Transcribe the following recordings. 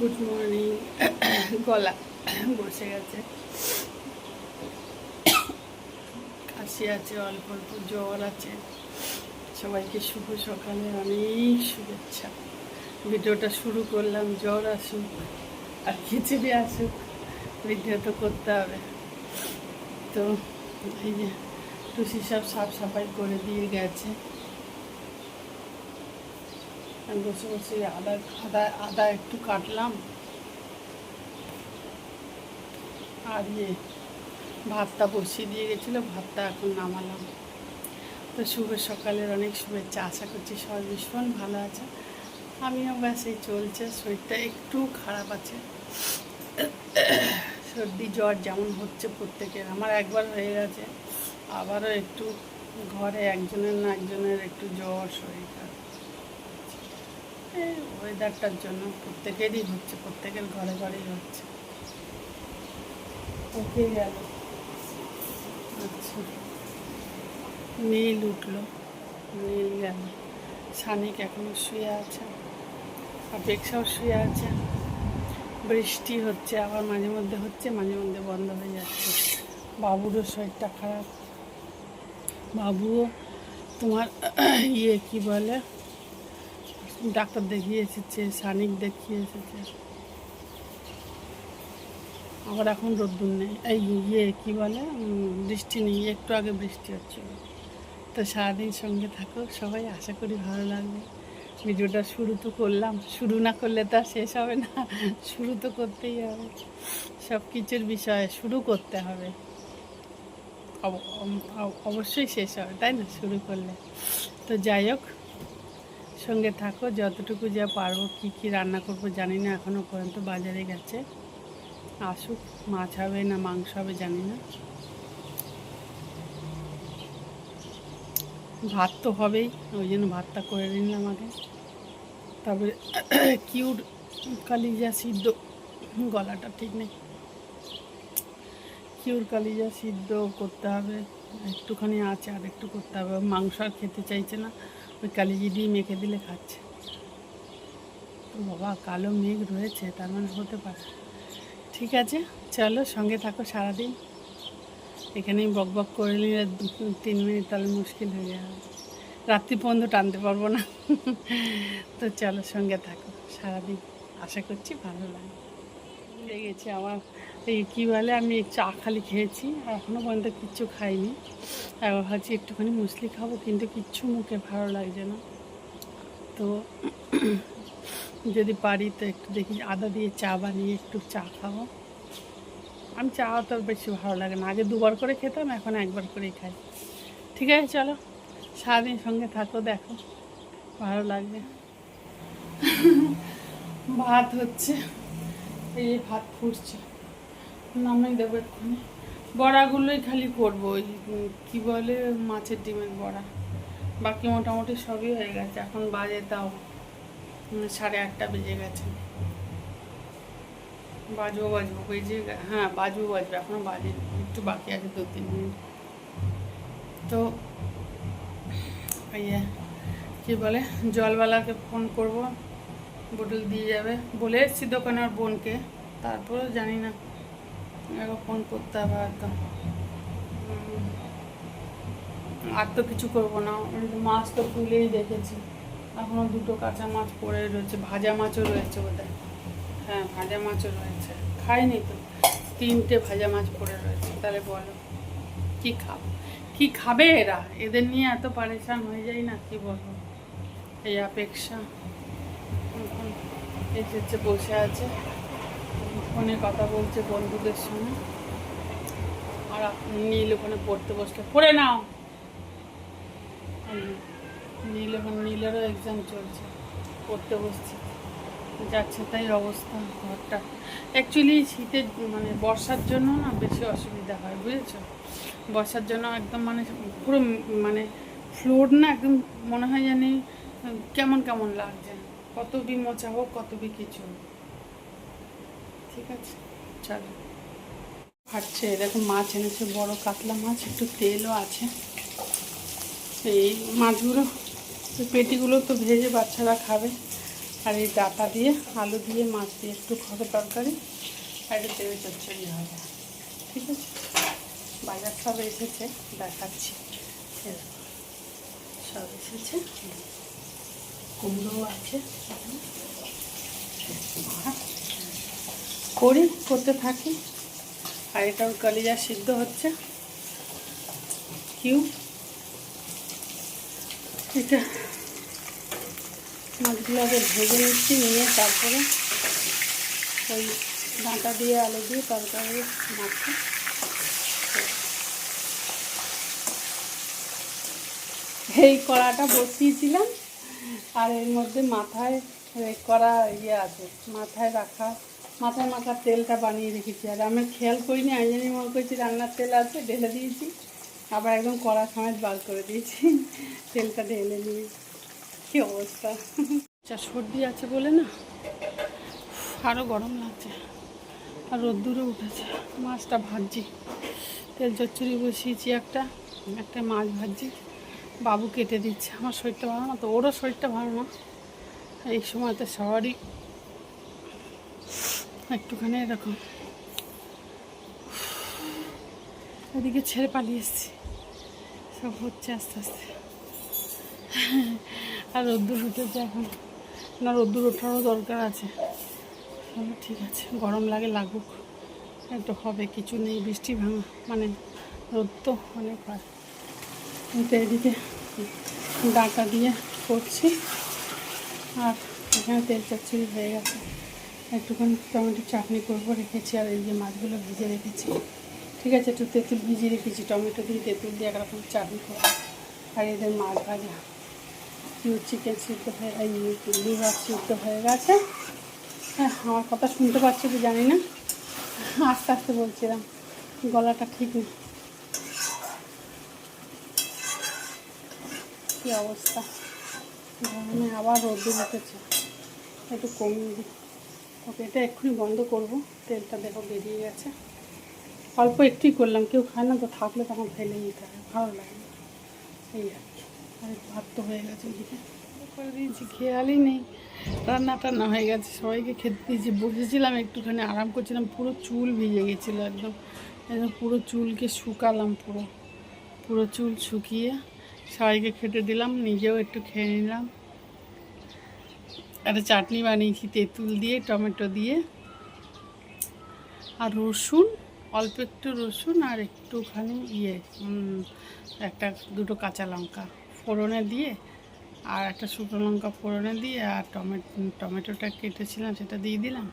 Good morning. গলা বসে গেছে। কাশি আছে, অল্প অল্প জ্বর আছে। সবাইকে শুভ সকালে অনেক শুভেচ্ছা। ভিডিওটা শুরু করলাম, জ্বর আসুক আর খিচুড়ি আসুক, ভিডিও তো করতে হবে। তো এই যে, টুসি সব সাফ সাফাই করে দিয়ে গেছে। বসে বসে আদা আদা আদা একটু কাটলাম। আর ইয়ে ভাতটা বসিয়ে দিয়ে গেছিল, ভাতটা এখন নামালাম। তো শুভ সকালের অনেক শুভেচ্ছা। আশা করছি সবাই ভীষণ ভালো আছে। আমিও ব্যাস এই চলছে। শরীরটা একটু খারাপ আছে। সর্দি, জ্বর যেমন হচ্ছে প্রত্যেকের। আমার একবার হয়ে গেছে। আবারও একটু ঘরে একজনের না একজনের একটু জ্বর শরীর খারাপ এই ওয়েদারটার জন্য প্রত্যেকেরই হচ্ছে, প্রত্যেকের ঘরে ঘরেই হচ্ছে। ওকে গেল। আচ্ছা। নীল উঠল নীল গেল। সানিক এখনও শুয়ে আছে, অপেক্ষাও শুয়ে আছে। বৃষ্টি হচ্ছে, আবার মাঝে মধ্যে হচ্ছে, মাঝে মধ্যে বন্ধ হয়ে যাচ্ছে। বাবুরও শরীরটা খারাপ। বাবুও তোমার ইয়ে কি বলে? ডাক্তার দেখিয়ে এসেছে সানিক দেখিয়ে এসেছে আবার এখন রোদ্দুর নেই। এই ইয়ে কী বলে? বৃষ্টি নেই, একটু আগে বৃষ্টি হচ্ছিল। তো সারাদিন সঙ্গে থাকো, সবাই আশা করি ভালো লাগবে। ভিডিওটা শুরু তো করলাম, শুরু না করলে তো শেষ হবে না। শুরু তো করতেই হবে। সব কিছুর বিষয়ে শুরু করতে হবে। অব- অবশ্যই শেষ হবে, তাই না? শুরু করলে। তো যাই হোক সঙ্গে থাকো, যতটুকু যা পারব, কি কি রান্না করব জানি না এখনও পর্যন্ত বাজারে গেছে। আসুক, মাছ হবে না মাংস হবে, জানি না। ভাত তো হবেই, ওই জন্য ভাতটা করে নিলাম আগে। তারপরে কিউট কালিজা সিদ্ধ, গলাটা ঠিক নেই। কিউর কালিজা সিদ্ধ করতে হবে, একটুখানি আছে আর একটু করতে হবে, মাংস আর খেতে চাইছে না। ওই কালিজি দিয়ে মেখে দিলে খাচ্ছে। তো বাবা, কালো মেঘ রয়েছে, তার মানে হতে পারে। ঠিক আছে, চলো সঙ্গে থাকো সারাদিন। এখানেই বক বক করে নিলে তিন মিনিট তাহলে মুশকিল হয়ে যাবে। রাত্রি পর্যন্ত টানতে পারব না। তো চলো সঙ্গে থাকো সারাদিন। আশা করছি ভালো লাগে লেগেছে আমার এই কী বলে, আমি চা খালি খেয়েছি আর এখনও পর্যন্ত কিচ্ছু খাইনি। এবার ভাবছি একটুখানি মুসলি খাব, কিন্তু কিচ্ছু মুখে ভালো লাগছে না। তো যদি পারি তো একটু দেখি, আদা দিয়ে চা বানিয়ে একটু চা খাব। আমি চা তো বেশি ভালো লাগে না, আগে দুবার করে খেতাম, এখন একবার করেই খাই। ঠিক আছে, চলো, সারাদিন সঙ্গে থাকো, দেখো, ভালো লাগবে। ভাত হচ্ছে, এই ভাত ফুটছে। নামিয়ে দেবো এক্ষুনি বড়াগুলোই খালি করব, ওই কি বলে, মাছের ডিমের বড়া। বাকি মোটামুটি সবই হয়ে গেছে, এখন বাজে তাও সাড়ে আটটা বেজে গেছে। বাজবো বাজবো, বেজে হ্যাঁ বাজবো বাজবো, এখনও বাজে, একটু বাকি আছে দু, তিন মিনিট। তো ইয়ে কী বলে, জলওয়ালাকে ফোন করব, বোতল দিয়ে যাবে। বলে এসছি দোকানের বোনকে, তারপরেও জানি না। ফোন করতে হবে হয়তো আর তো কিছু করব না। মাছ তো তুলেই দেখেছি। এখনও দুটো কাঁচা মাছ পড়ে রয়েছে। ভাজা মাছও রয়েছে বোধহয় হ্যাঁ ভাজা মাছও রয়েছে। খাইনি তো। তিনটে ভাজা মাছ পড়ে রয়েছে। তাহলে বলো কি খাব? কি খাবে এরা? এদের নিয়ে এত পারেশান হয়ে যায় না? কি বলব? এই অপেক্ষা। এসেছে বসে আছে। ফোনে কথা বলছে বন্ধুদের সঙ্গে। আর নীল ওখানে পড়তে বসলে। পড়ে নাও। নীল ওখানে নীলেরও এক্সাম চলছে। পড়তে বসছে। যাচ্ছে তাই অবস্থা ঘরটা। অ্যাকচুয়ালি শীতের মানে বর্ষার জন্য না বেশি অসুবিধা হয়, বুঝেছ? বর্ষার জন্য একদম মানে পুরো মানে ফ্লোর না একদম মনে হয় জানি কেমন কেমন লাগছে। কত বি মোচা হোক, কত বি কিছু ঠিক আছে, চলো। ফাটছে এরকম মাছ এনেছে, বড় কাতলা মাছ, একটু তেলও আছে। এই মাছগুলো পেটিগুলো তো ভেজে বাচ্চারা খাবে। আর এই ডাটা দিয়ে, আলু দিয়ে, মাছ দিয়ে একটু হবে তরকারি, আর এটা তেলে চচ্চড়ি হবে। ঠিক আছে? বাজার সব এসেছে, দেখাচ্ছি। সব এসেছে। কুমড়ো আছে। আর করি, করতে থাকি। আর এটাও কালিজা সিদ্ধ হচ্ছে। কিউ। এটা মাছগুলো আগে ভেজে নিচ্ছি, নিয়ে তারপরে ওই ডাঁটা দিয়ে, আলু দিয়ে তরকারি মাখছি। এই কড়াটা বসিয়েছিলাম, আর এর মধ্যে মাথায় করা ইয়ে আছে, মাথায় রাখা মাথায় মাথার তেলটা বানিয়ে রেখেছি। আর আমি খেয়াল করিনি, আমি জানি মনে করছি রান্নার তেল আছে, ঢেলে দিয়েছি। আবার একদম কড়া সমেত বার করে দিয়েছি, তেলটা ঢেলে নিয়ে। কি অবস্থা? যা সর্দি আছে বলে না? আরও গরম লাগছে। আর রোদ্দুরে উঠেছে। মাছটা ভাজছি। তেল চচ্চড়ি বসিয়েছি একটা একটা মাছ ভাজছি। বাবু কেটে দিচ্ছে। আমার শরীরটা ভালো না তো, ওরও শরীরটা ভালো না। এই সময়তে সবারই একটুখানি, এরকম। ওদিকে ছেড়ে পালিয়ে এসছি। সব হচ্ছে আস্তে আস্তে। আর রোদ্দুর উঠেছে এখন। না, রোদ্দুর ওঠারও দরকার আছে। ঠিক আছে। গরম লাগে, লাগুক। একটু হবে, কিছু নেই, বৃষ্টি ভাঙা। মানে রোদ তো অনেক হয়। কিন্তু এদিকে ডাটা দিয়ে করছি। আর এখানে তেল চচ্চড়ি হয়ে গেছে। একটুখানি টমেটো চাটনি করব, রেখেছি আর এই যে মাছগুলো ভিজে রেখেছি। ঠিক আছে, একটু তেঁতুল ভিজে রেখেছি, টমেটো দিয়ে তেঁতুল দিয়ে একরকম চাটনি করব। আর এদের মাছ ভাজা। কিউ চিকেন সিদ্ধ হয়ে লিভার সিদ্ধ হয়ে গেছে। হ্যাঁ আমার কথা শুনতে পাচ্ছ কি জানি না? আস্তে আস্তে বলছিলাম, গলাটা ঠিক নেই। কী অবস্থা? আবার রোদ্দুর উঠেছে। একটু কমিয়ে দিই। ওকে এটা এক্ষুনি বন্ধ করব। তেলটা দেখো বেরিয়ে গেছে। অল্প একটুই করলাম, কেউ খায় না তো থাকলে তখন ফেলে দিতে হবে ভালো লাগে এই আর কি। আর ভাত তো হয়ে গেছে ওদিকে করে দিয়েছি, খেয়ালই নেই। রান্না টান্না হয়ে গেছে, সবাইকে খেতে দিয়েছি। বসেছিলাম একটুখানি, আরাম করছিলাম, পুরো চুল ভিজে গেছিল একদম। একদম পুরো চুলকে শুকালাম পুরো। পুরো চুল শুকিয়ে সবাইকে খেতে দিলাম, নিজেও একটু খেয়ে নিলাম। একটা চাটনি বানিয়েছি, তেঁতুল দিয়ে, টমেটো দিয়ে। আর রসুন, অল্প একটু রসুন আর একটুখানি ইয়ে একটা দুটো কাঁচা লঙ্কা ফোড়নে দিয়ে আর একটা শুকনো লঙ্কা ফোড়নে দিয়ে আর টমেটো, টমেটোটা কেটেছিলাম, সেটা দিয়ে দিলাম।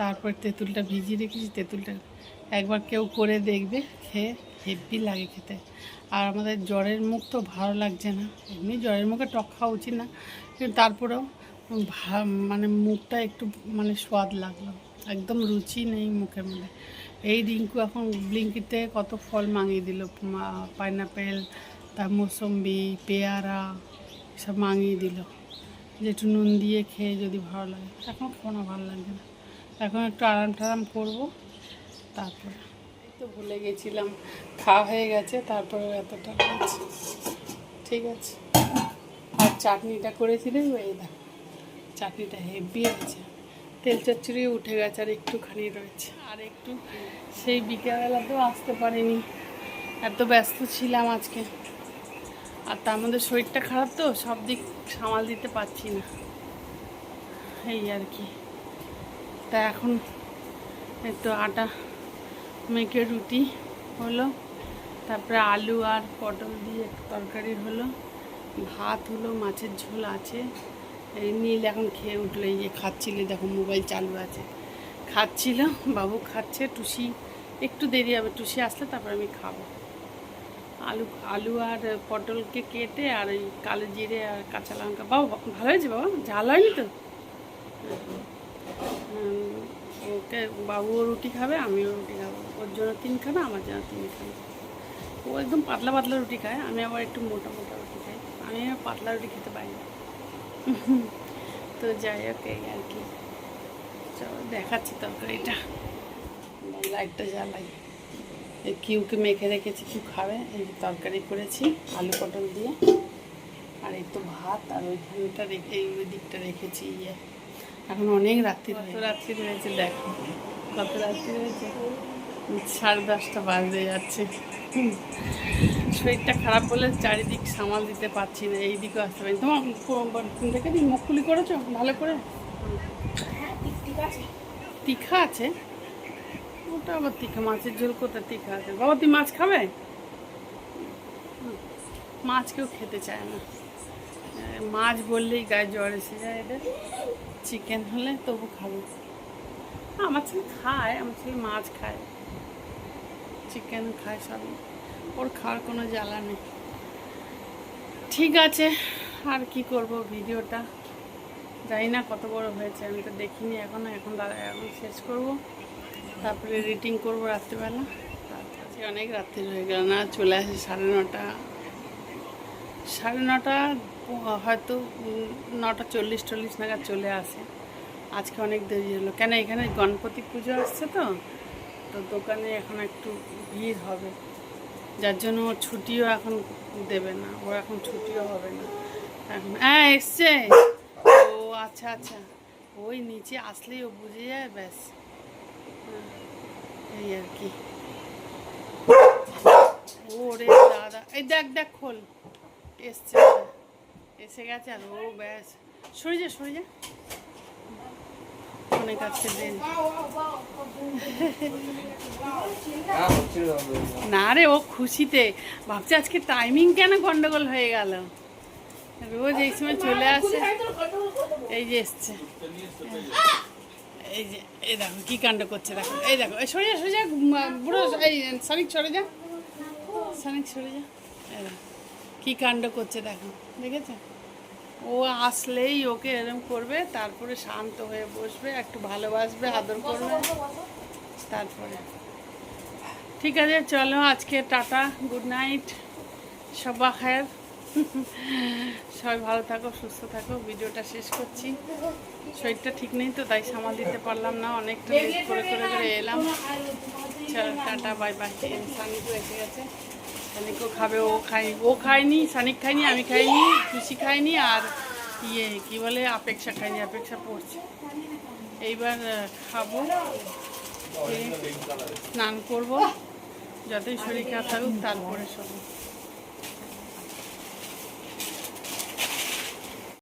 তারপর তেঁতুলটা ভিজিয়ে রেখেছি, তেঁতুলটা একবার কেউ করে দেখবে, খেয়ে হেভি লাগে খেতে। আর আমাদের জ্বরের মুখ তো ভালো লাগছে না, এমনি জ্বরের মুখে টক খাওয়া উচিত না, কিন্তু তারপরেও মানে মুখটা একটু মানে স্বাদ লাগল। একদম রুচি নেই মুখের মধ্যে। এই রিঙ্কু এখন ব্লিঙ্কিতে কত ফল মাঙিয়ে দিল। পাইনাপেল, তার মৌসম্বি, পেয়ারা সব মাঙিয়ে দিল। যে একটু নুন দিয়ে খেয়ে যদি ভালো লাগে। এখন কোনো ভালো লাগছে না। এখন একটু আরাম টারাম করব, তারপরে। তো ভুলে গেছিলাম। খাওয়া হয়ে গেছে, তারপরে এতটা ঠিক আছে। আর চাটনিটা করেছিলেন এই দেখো। চাটনিটা হেভি আছে। তেল চচ্চড়ি উঠে গেছে আর একটুখানি রয়েছে। আর একটু সেই বিকেলবেলাতেও আসতে পারিনি। এত ব্যস্ত ছিলাম আজকে। আর তার মধ্যে শরীরটা খারাপ তো সব দিক সামাল দিতে পারছি না। এই আর কি। তা এখন একটু আটা মেখে রুটি হলো তারপরে আলু আর পটল দিয়ে তরকারি হলো। ভাত হলো মাছের ঝোল আছে। এই নীল এখন খেয়ে উঠল, এই যে খাচ্ছিল দেখো মোবাইল চালু আছে। খাচ্ছিল, বাবু খাচ্ছে, টুসি, একটু দেরি হবে, টুসি আসলে তারপর আমি খাব। আলু আলু আর পটলকে কেটে আর ওই কালো জিরে আর কাঁচা লঙ্কা। বাবা, ভালো হয়েছে বাবা? ঝাল হয়নি তো? ওকে বাবুও রুটি খাবে, আমিও রুটি খাব। ওর জন্য তিন খাবে আমার জন্য তিন খাবে ও একদম পাতলা পাতলা রুটি খায়, আমি আবার একটু মোটা মোটা রুটি খাই। আমি পাতলা রুটি খেতে পারি না। তো যাই হোক, এই আর কি। চলো, দেখাচ্ছি তরকারিটা। লাইটটা জ্বালাই। এই কিউকে মেখে রেখেছি, কিউ খাবে। এই তরকারি করেছি, আলু পটল দিয়ে। আর এই তো ভাত, আর ওইখানটা রেখে, এই ওই দিকটা রেখেছি ইয়ে। এখন অনেক রাত্রি রাত্রি হয়েছে, দেখো। কত রাত্রি হয়েছে? সাড়ে দশটা বাজতে যাচ্ছে। শরীরটা খারাপ বলে চারিদিক সামাল দিতে পারছি না এই দিকে আসতে পারি তোমার দেখে দিই মুখ খুলি করেছ? ভালো করে? তীখা আছে। ওটা আবার তীখা মাছের ঝোল কোথায়? তীখা আছে। বাবা তুই মাছ খাবে। মাছ কেউ খেতে চায় না। মাছ বললেই গায়ে জ্বর এসে যায় এদের। চিকেন হলে তবু খাব। আমার ছেলে খায় আমার ছেলে মাছ খায়। চিকেন খায় সবই। ওর খাওয়ার কোনো জ্বালা নেই। ঠিক আছে, আর কি করব ভিডিওটা? জানি না কত বড় হয়েছে, আমি তো দেখিনি এখনও এখন দাদা এখন শেষ করব। তারপরে রিটিং করব রাত্রিবেলা। তারপরে অনেক রাত্রি হয়ে গেল না, চলে আসে সাড়ে নটা। সাড়ে নটা, হয়তো নটা চল্লিশ চল্লিশ নাগাদ চলে আসে। আজকে অনেক দেরি হলো। কেন, এখানে গণপতি পুজো আসছে তো? তো দোকানে এখন একটু ভিড় হবে। যার জন্য ওর ছুটিও এখন দেবে না ওর এখন ছুটিও হবে না। এখন হ্যাঁ এসছে। ও আচ্ছা আচ্ছা। ওই নিচে আসলেই ও বুঝে যায় ব্যাস। হ্যাঁ, এই আর কি। ওরে দাদা এই দেখ দেখ খোল। এসছে এসে গেছে আর ও ব্যাস। সরে যা সরে যা। অনেক দিন না রে, ও খুশিতে। ভাবছে আজকে টাইমিং কেন গন্ডগোল হয়ে গেল? রোজ এই সময় চলে আসে। এই যে এসছে। এই যে, এই দেখো কি কাণ্ড করছে, দেখো। এই দেখো, এই সরে যা সরে যা বুড়ো, এই সানিক সরে যা। সানিক সরে যা। কি কাণ্ড করছে, দেখো। দেখেছ? ও আসলেই ওকে এরম করবে, তারপরে শান্ত হয়ে বসবে, একটু ভালোবাসবে, আদর করবে। তারপরে। ঠিক আছে, চলো আজকে টাটা, গুড নাইট, সবা খায়ের। সবাই ভালো থাকো, সুস্থ থাকো, ভিডিওটা শেষ করছি। শরীরটা ঠিক নেই তো, তাই সামাল দিতে পারলাম না, অনেকটা করে করে করে এলাম। চলো, টাটা, বাই বাই। সানিকও এসে গেছে। সানিকও খাবে, ও খাই ও খায়নি সানিক খায়নি, আমি খাইনি, খুশি খাইনি আর ইয়ে কি বলে, আপেক্ষা খাইনি আপেক্ষা পড়ছে। এইবার খাব স্নান করব, যতই শরীর খারাপ থাকুক, তারপরে সব